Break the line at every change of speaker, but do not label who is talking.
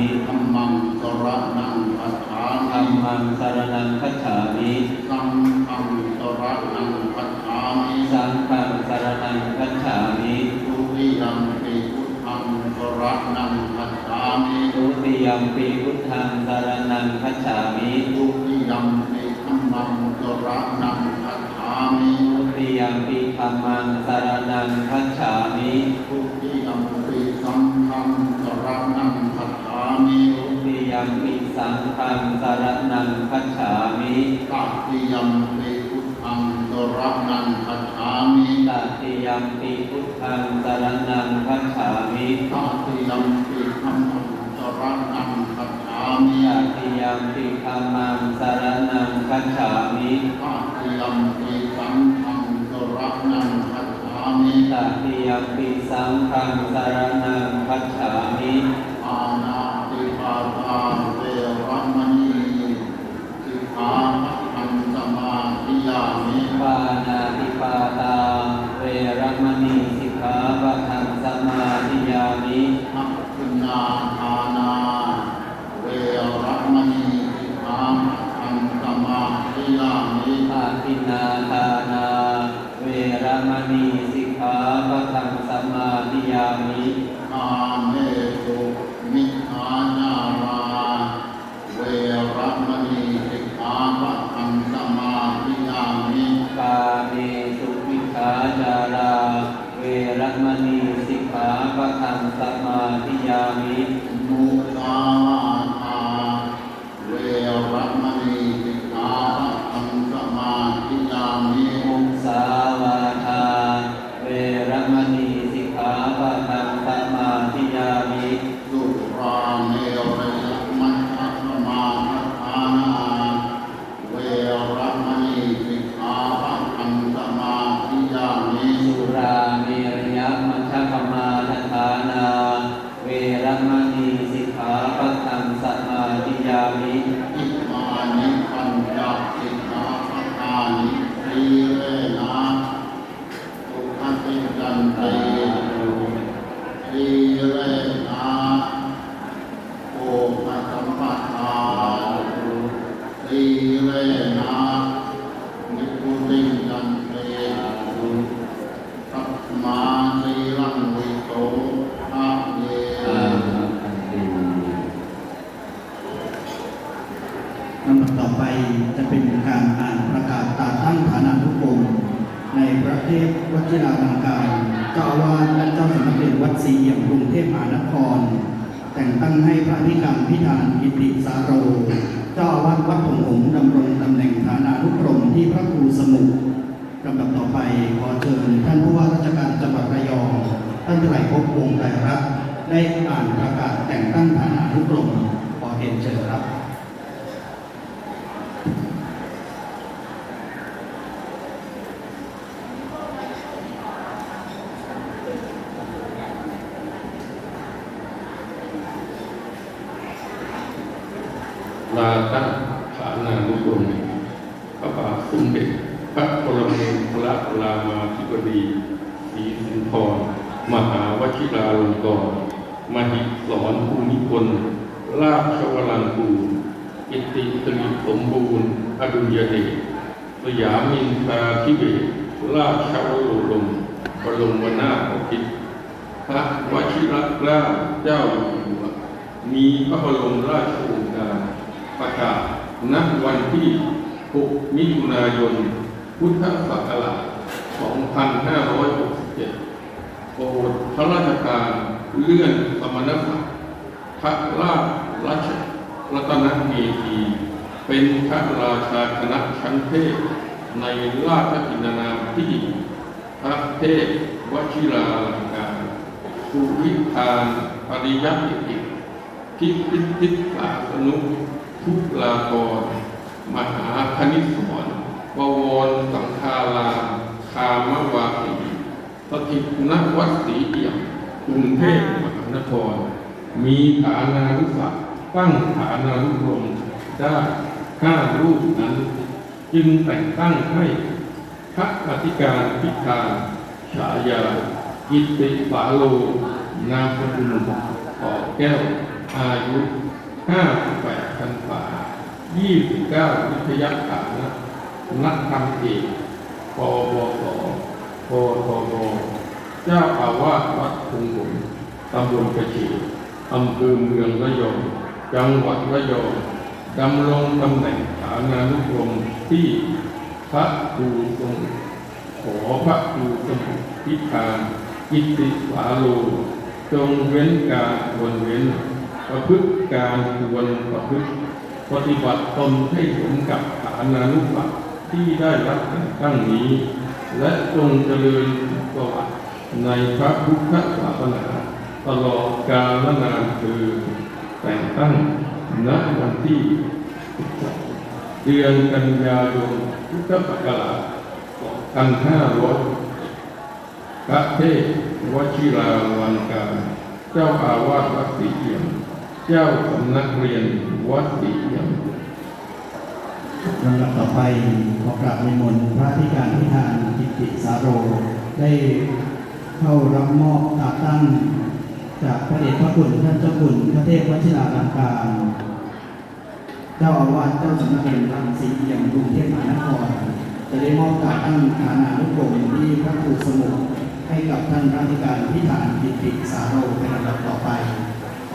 มิ
ธัมมังสรนังคัจฉา
ธัม
มิ
มังสรณังคัจฉามิ
สังฆังสรนังคัจฉามิ
สังฆังสรณังคัจฉามิ
ทุติยัมปิพุทธังสรนังคัจฉามิ
ทุติยมปีพุทธังสรณังคัจฉามิ
ทุติยัมปิธัมมังสรนังคัจฉามิ
ทุติยมปีธัมมังสรณังคัจฉามิ
ทุติยัม ม
ปีสังฆังสรณังคัจฉามิ
ตติยัมปิพุทธังสรนังคัจฉามิ
ตติยมปีพุทธังสรณังคัจฉามิ
ตติยัมปิธัมมังสรนังคัจฉามิ
ตติยมปีธัมมังสรณังคัจฉามิ
ตติยัมปิสังฆังสรนังคัจฉามิ
ตติยมปีสังฆังสรณังคัจฉามิ
อานา มา ลำ
ดับต่อไปจะเป็นการอ่านประกาศตาตั้งฐานานุกรมในประเทศวชิราลังการเจ้าอาวาสและเจ้าสำนักเรียนวัดศรีเอี่ยมกรุงเทพมหานคร แต่งตั้งให้พระธิการมพิธานกิติสาโร เจ้าอาวาสวัดผงหงดำรงตำแหน่งฐานานุกรมที่พระครูสมุทรลำดับต่อไปขอเชิญท่านผู้ว่าราชการจังหวัดระยอง ท่านไตรภพวงศ์ไตรรัตน์ได้อ่านประกาศแต่งตั้งฐานานุกรมขอเรียนเชิญครับ
ลาตั้งฐานานุกรมพระบาทสมเด็จพระปรมินทรรามาธิบดีศรีสินธรมหาวชิราลงกรณ์มหิสรภูมิพลราชวรังกูลกิตติสริสมบูรณ์ อดุลยเดชสยามินทราธิเบศราชวโรลมบรมนาถพิตพระวชิรเกล้าเจ้าอยู่หัวมีพระบรมราชโองการ ประกาศณวันที่ 6 มิถุนายน พุทธศักราช 2567 โปรดพระราชทานเลื่อนสมณศักดิ์พระราชรัชรัตนเมธีเป็นพระราชาคณะชั้นเทพในราชกินนามที่พระเทพวชิราลังการสุวิธานปริยัติกิจพิพิธิศาสนุ ทุลากร มหาคณิสรบวรสังฆารามคามวาสีสถิตณวัดศรีเอี่ยมกรุงเทพมหานคร มีฐานานุสักตั้งฐานานุกรมได้ห้ารูปนั้น จึงแต่งตั้งให้พระอธิการพิธาฉายากิตติสาโล นามสกุลต่อแก้ว อายุ58พรรษา 29วิทยาฐานะนักธรรมเอกปวสปทบเจ้าอาวาสวัดคุงหลงตำบลกระชีอำเภอเมืองระยอง จังหวัดระยองดำรงตำแหน่งฐานานุกรมที่พระครูทรงขอพระครูสมุทพิธานกิตติสาโลจงเว้นการควรเว้นประพฤติการควรประพฤติ ปฏิบัติตนให้สมกับฐานานุภาพที่ได้รับแต่งตั้งนี้ และจงเจริญประวัติในพระพุทธศาสนาตลอดกาลนานคือแต่งตั้งณวันที่ เดือนกันยายนพุทธศักราช2500พระเทพวชิราวันการ เจ้าอาวาสวัดศรีเอี่ยม เจ้าสำนักเรียนวัดศรีเอี่ยม
ลำดับต่อไปขอกราบในมนพระธิการพิธานกิติสาโร ได้เข้ารับมอบตาตั้ง จากพระเดชพระคุณท่านเจ้าคุณพระเทพวชิราลังการ เจ้าอาวาสเจ้าสำนักเรียนรังสีเอี่ยมกรุงเทพมหานครจะได้มอบตาตั้งฐานานุกรมที่พระครูสมุทรให้กับท่านพระธิการพิธานกิตติสาโรเป็นลำดับต่อไป